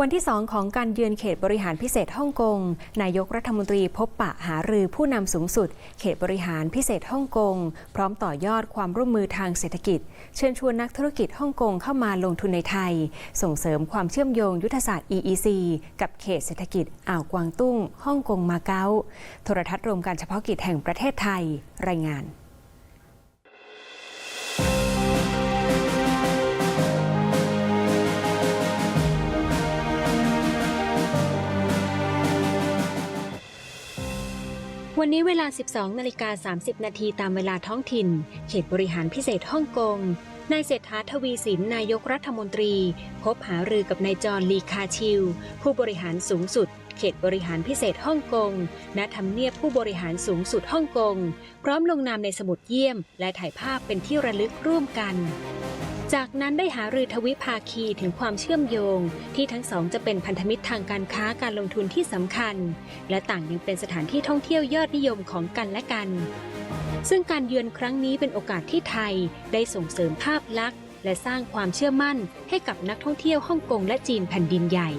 วันที่ 2 ของการเยือนเขตบริหารพิเศษฮ่องกง นายกรัฐมนตรีพบปะหารือผู้นำสูงสุด เขตบริหารพิเศษฮ่องกง พร้อมต่อยอดความร่วมมือทางเศรษฐกิจ เชิญชวนนักธุรกิจฮ่องกงเข้ามาลงทุนในไทย ส่งเสริมความเชื่อมโยงยุทธศาสตร์ EEC กับเขตเศรษฐกิจอ่าวกวางตุ้งฮ่องกงมาเก๊าโทรทัศน์รวมการเฉพาะกิจแห่งประเทศไทย รายงาน วันนี้เวลา 12 นาฬิกา 30 นาทีตามเวลาท้องถิ่น เขตบริหารพิเศษฮ่องกง นายเศรษฐาทวีสินนายกรัฐมนตรี พบหารือกับนายจอร์นลีคาชิลผู้บริหารสูงสุด เขตบริหารพิเศษฮ่องกง ณ ทำเนียบผู้บริหารสูงสุดฮ่องกง พร้อมลงนามในสมุดเยี่ยม และถ่ายภาพเป็นที่ระลึกร่วมกัน จากนั้นได้หารือทวิภาคีถึงความเชื่อมโยง ที่ทั้งสองจะเป็นพันธมิตรทางการค้าการลงทุนที่สำคัญ และต่างยังเป็นสถานที่ท่องเที่ยวยอดนิยมของกันและกัน ซึ่งการเยือนครั้งนี้เป็นโอกาสที่ไทยได้ส่งเสริมภาพลักษณ์ และสร้างความเชื่อมั่น ให้กับนักท่องเที่ยวฮ่องกงและจีนแผ่นดินใหญ่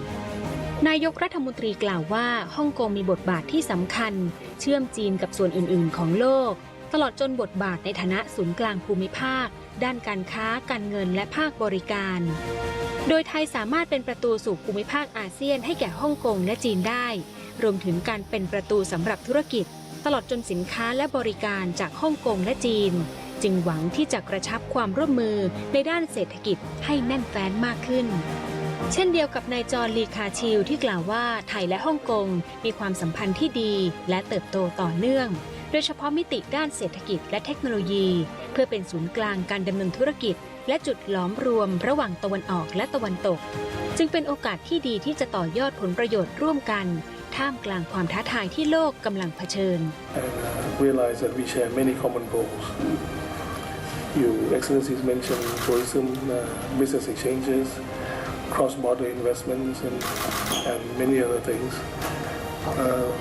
นายกรัฐมนตรีกล่าวว่าฮ่องกงมีบทบาทที่สำคัญ เชื่อมจีนกับส่วนอื่น ๆ ของโลก ตลอดจนบทบาทในฐานะศูนย์กลางภูมิภาค ด้านการค้า การเงินและภาคบริการ โดยไทยสามารถเป็นประตูสู่ภูมิภาคอาเซียนให้แก่ฮ่องกงและจีนได้ รวมถึงการเป็นประตูสำหรับธุรกิจ ตลอดจนสินค้าและบริการจากฮ่องกงและจีน จึงหวังที่จะกระชับความร่วมมือในด้านเศรษฐกิจให้แน่นแฟ้นมากขึ้นเช่นเดียวกับนายจอร์ลีคาชิลที่กล่าวว่าไทยและฮ่องกงมีความสัมพันธ์ที่ดีและเติบโตต่อเนื่อง โดยเฉพาะมิติด้านเศรษฐกิจและเทคโนโลยี เพื่อเป็นศูนย์กลางการดำเนินธุรกิจ และจุดหลอมรวมระหว่างตะวันออกและตะวันตก จึงเป็นโอกาสที่ดีที่จะต่อยอดผลประโยชน์ร่วมกัน ท่ามกลางความท้าทายที่โลกกำลังเผชิญ realize that we share many common goals. You excellencies mentioned tourism, uh, business exchanges, cross-border investments, and, and many other things. Uh,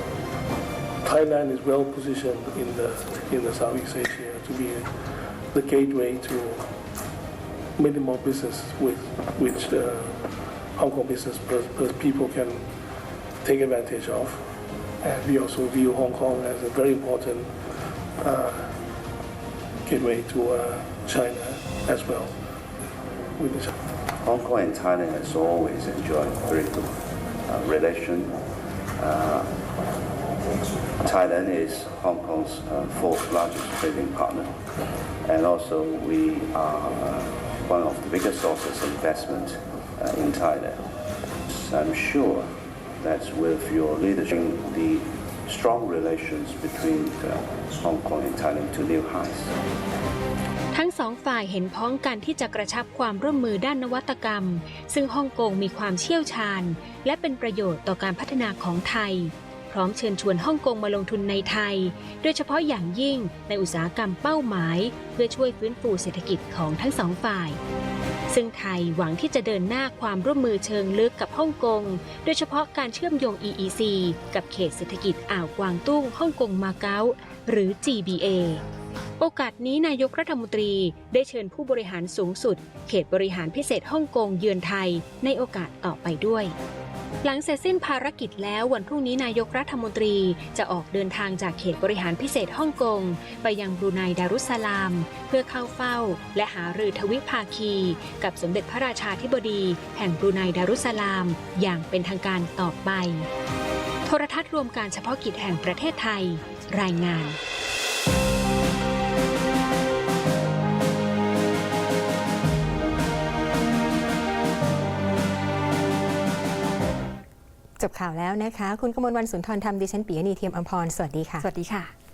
Thailand is well positioned in the in the Southeast Asia to be the gateway to many more business with which uh, Hong Kong business people can take advantage of. And we also view Hong Kong as a very important uh, gateway to uh, China as well. Hong Kong and Thailand has always enjoyed very good uh, relation. Uh, Thailand is Hong Kong's uh, fourth largest trading partner, and also we are uh, one of the biggest sources of investment uh, in Thailand. So I'm sure that with your leadership, the strong relations between uh, Hong Kong and Thailand to new heights. ทั้งสองฝ่ายเห็นพ้องกันที่จะกระชับความร่วมมือด้านนวัตกรรม ซึ่งฮ่องกงมีความเชี่ยวชาญ และเป็นประโยชน์ต่อการพัฒนาของไทย ร้อมเชิญชวนฮ่องกงมาลงทุนในไทย โดยเฉพาะอย่างยิ่งในอุตสาหกรรมเป้าหมาย เพื่อช่วยฟื้นฟูเศรษฐกิจของทั้งสองฝ่าย ซึ่งไทยหวังที่จะเดินหน้าความร่วมมือเชิงลึกกับฮ่องกง โดยเฉพาะการเชื่อมโยง EEC กับเขตเศรษฐกิจอ่าวกวางตุ้งฮ่องกงมาเก๊าหรือ GBA โอกาสนี้นายกรัฐมนตรีได้เชิญผู้บริหารสูงสุด เขตบริหารพิเศษฮ่องกงเยือนไทยในโอกาสต่อไปด้วย หลังเสร็จสิ้นภารกิจแล้ววันพรุ่งนี้นายกรัฐมนตรีจะออกเดินทางจากเขตบริหารพิเศษฮ่องกง ไปยังบรูไนดารุสลาม เพื่อเข้าเฝ้า และหารือทวิภาคี กับสมเด็จพระราชาธิบดี แห่งบรูไนดารุสสลาม อย่างเป็นทางการต่อไป โทรทัศน์รวมการเฉพาะกิจแห่งประเทศไทย รายงาน จบข่าวแล้วนะคะ คุณกมลวันสุนทรธรรมดิฉันปียนีเทียมอมพร สวัสดีค่ะ สวัสดีค่ะ